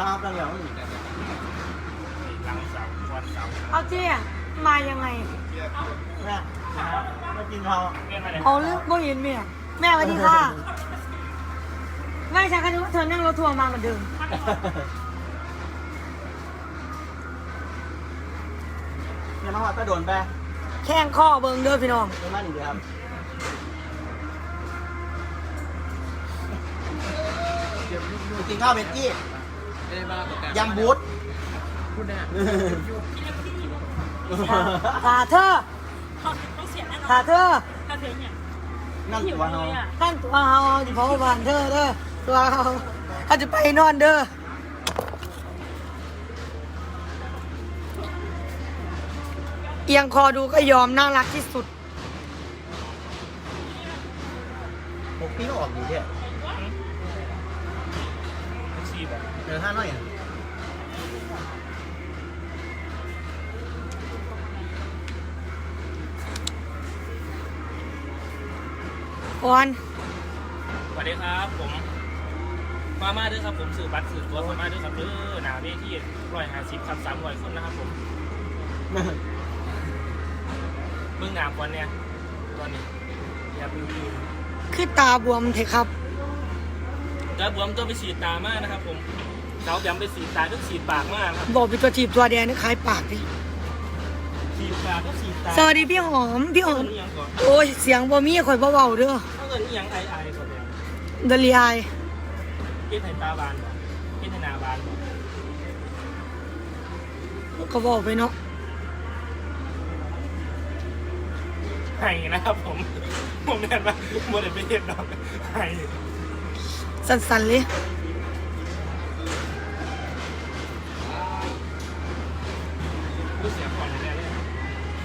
ตามตั้งอย่างนี้หลังเสาร์วันเสาร์เอาเจ๊มายังไงแม่มากินเขาเรียนมาเลยเอาเรื่องบ่เห็นแม่แม่สวัสดีค่ะไม่ใช่ค่ะนึกว่าเธอนั่งรถทัวร์มาเหมือนเดิมเนี่ยมาว่าก็โดนไปแข้งข้อเบิงเด้อพี่น้องเดี๋ยวมาหนึ่งเดียวครับ กินข้าวเบนจี้ยำบูทคุณเนี่ยขาเธอขาเธอนั่งตัวเขาตั้งตัวเฮาเอาที่เผาบ้านเธอเด้อตัวเฮาเขาจะไปนอนเด้อเอียงคอดูก็ยอมน่ารักที่สุดผมพี่ก็ออกดีเนี่ย แท็ก ซี่แบบเจอท่าน้อยอะออนสวัสดีครับผมมามาด้วยครับผมสื่อบัตรสื่อตัวมาด้วยครับเด้อหนาเวทีร้อยห้าสิบครับสามร้อยคนนะครับผมเบื้องหน้าก่อนเนี่ยตอนนี้อย่าบิวบิวคือตาบวมเถอะครับกระบวมตัวไปฉีดตามากนะครับผม เสาแบมไปฉีดตาต้องฉีดปากมากครับบอกเป็นตัวจีบตัวแดงนี่คล้ายปากดิฉีดปากก็ฉีดตาสวัสดีพี่หอมพี่หอมเอียงก่อนโอ้ยเสียงบ่มีข่อยบ่เบาเด้อถ้าเกิดเอียงไอไอก่อนเนี่ยเดลีอายเฮ็ดให้ตาบานบ่เฮ็ดให้หน้าบานบ่ก็บอกไปเนาะให้นะครับผมผมแน่นว่าโมเดลไปเฮ็ดดอกให้ สั่นๆเลย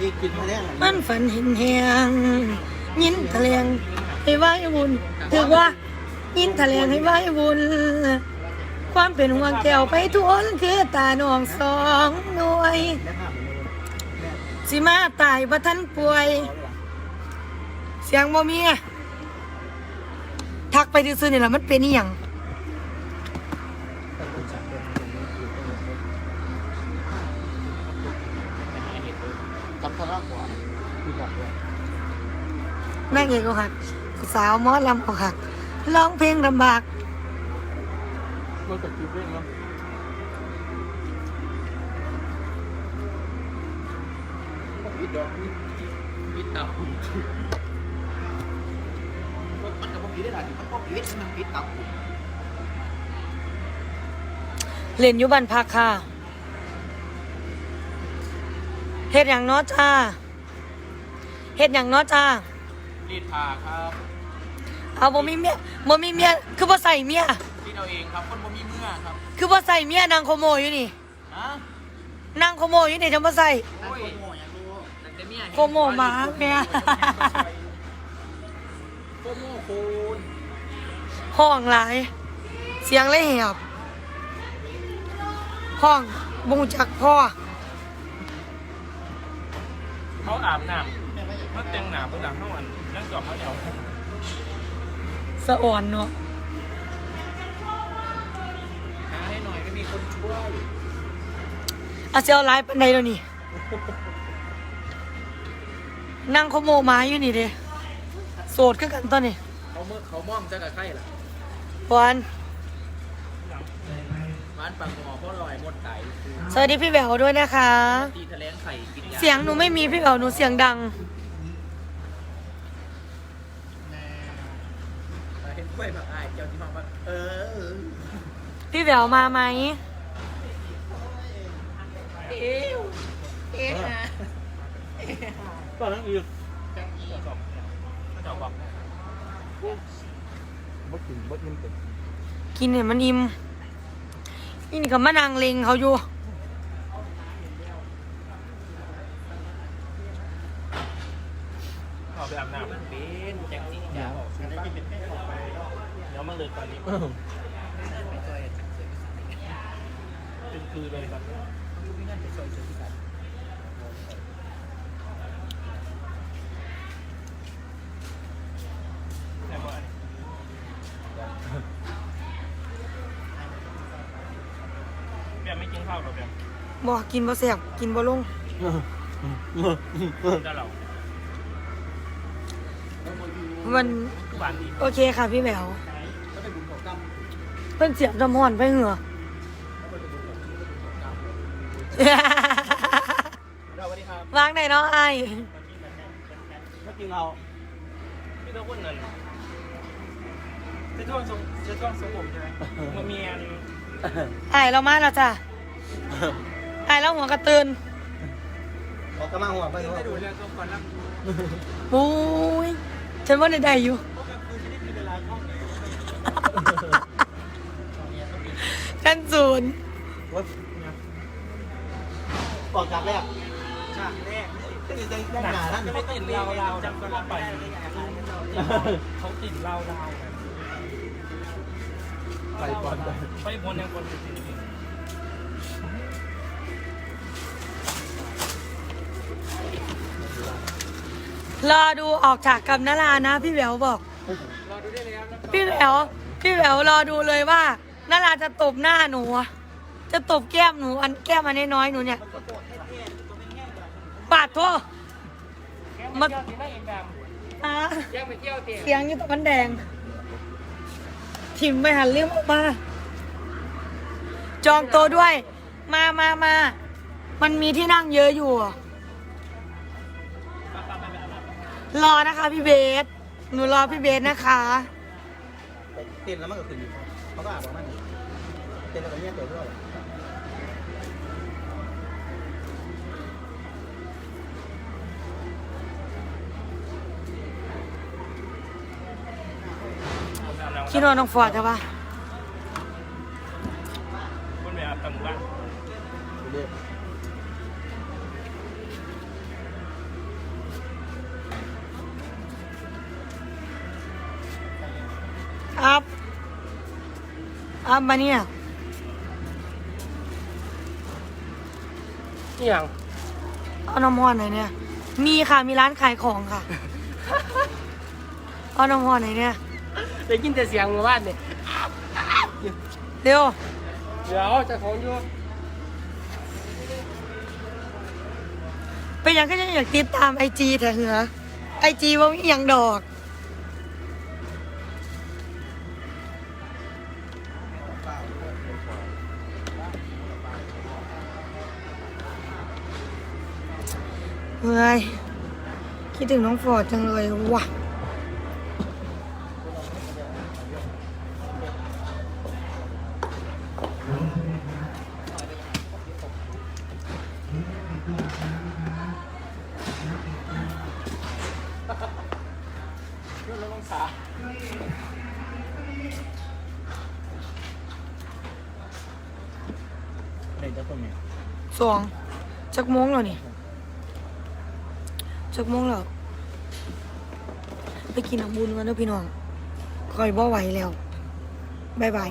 ดีกินมาแน่มันฝันเห็นแหงยินทะเลงให้ไหว้บุญถือว่ายินทะเลงให้ไหว้บุญความเป็นห่วงแก้วไปทวนคือตาหนองสองหน่วยสิมาตายบ่ทันป่วย เสียงบ่มีะทักไปซื่อนี่ล่ะมันเป็นอีหยัง กับทะเลาะกว่าคือแบบว่านางเอกก็หัก สาวหมอลำก็หักร้องเพลงลำบากมันกับคิวเร่งเนาะปิดดอกปิดเตามันกับพวกนี้ได้หลายมันพวกปิดมันปิดเตาเล่นอยู่บ้านพักค่ะ เฮ็ดอย่างเน้อจ้าเฮ็ดอย่างเน้อจ้ารีดผ้าครับเอาบ่มีเมียบ่มีเมียคือบ่ใส่เมียรีดเอาเองครับคนบ่มีเมื่อครับคือบ่ใส่เมียนางโคโมอยู่นี่ฮะนางโคโมอยู่นี่จะบ่ใส่โอ้ยแต่แต่เมียโคโมหมาเมียโคโมคูณห้องหลาย เสียงเลยแหบห้องบ่รู้จักพ่อ เขาอาบน้ำเขาแต่งหน้าเพื่อหลังเขาอันนั่งจอบเขาเดียวสะอ่อนเนาะหาให้หน่อยไม่มีคนช่วยอาเซียวไลฟ์ปันใดแล้วนี่นางโคโมหมาอยู่นี่เด้โสดคือกันตอนนี้เขาเมื่อเขาม่อมจะกับใครล่ะวาน บ้านปังหมอพ่อลอยมดไก่สวัสดีพี่แหววด้วยนะคะ ตีทะเลงไข่กินยาเสียงหนูไม่มีพี่แหววหนูเสียงดัง เห็นกล้วยแบบอ้ายเจ้าที่ฟังว่าเออพี่แหววมาไหมเอ๊ะเอ๊ะก็นั่งอีกเขาจะบอกบ่กินบ่กินเป็นกินเนี่ยมันอิ่ม นี่นี่ก็มานั่งเลงเขาอยู่เขาไปอาบน้ำเป็นแจ็คสียาบอกเดี๋ยวมาเลยตอนนี้เป็นคือเลยครับแต่ว่า มไม่กิน ข้าวหรอกแบมบอกกินบ่แซ่บกินบ่ลงได้เรามันหวานดีโอเคค่ะพี่แหววก็เป็นบุญของกรรมเพิ่นเสียบน้ำห่อนไปเหงื่อเราสวัสดีครับวางไหนเนาะไอ้ายไม่จริงเราพี่ต้องพูดเงินจะช่วงสงจะช่วงสงผมใช่ไหมมาเมียนไอ้ายเรามาแล้วจ้ะ ไอ้ายเราหัวกระตือนออกกำลังหัวไปหัวดูเรื่องก็ก่อนนั่งปุ้ยฉันว่าในใดอยู่ฉันศูนย์ออกจากแรกฉากแรกนี่จะได้หนาท่านเขาติดเราเราจังก็ไปเขาติดเราเราไปก่อนไปไปบนยังคนติด รอดูออกจากกับนารานะ พี่แหววบอกรอดูได้เลยครับแล้วก็พี่แหววพี่แหววรอดูเลยว่านาราจะตบหน้าหนูอะจะตบแก้มหนูอันแก้มอันน้อยๆหนูเนี่ยปาดทั่วมามาเที่ยวที่ได้เองแบบอะแยกไปเที่ยวเตี๋ยเสียงอยู่ตะวันแดง ถิ่มไปหันเรื่องออกมา จองโตะด้วย มามามา มันมีที่นั่งเยอะอยู่อะ รอนะคะพี่เบส หนูรอพี่เบสนะคะ เต้นแล้วมันก็ขึ้นอยู่เขาก็อาบว่ามันเต้นแล้วก็เงียบตัวด้วยคิดว่าน้องฟอร์ดใช่ปะคนแบบตำรวจเด็ก อัพ อัพมาเนี่ยนี่ยังเอาน้ำมันไหนเนี่ย มีค่ะ มีร้านขายของค่ะ เอาน้ำมันไหนเนี่ย ได้ยินแต่เสียงหมู่บ้านเนี่ยเร็ว เดี๋ยวเจะของอยู่เป็นอย่างก็ยังอยากติดตามไอจีแต่เหรอไอจีว่ามีอย่างดอก เฮ้ยคิดถึงน้องฟอร์ดจังเลยว่ะเด็กจะคนเนี่ยสองจักโมงแล้วนี่ จักโมงแล้ว ไปกินน้ำบุญกันเด้อพี่น้องคอยบ่ไหวแล้วบายบาย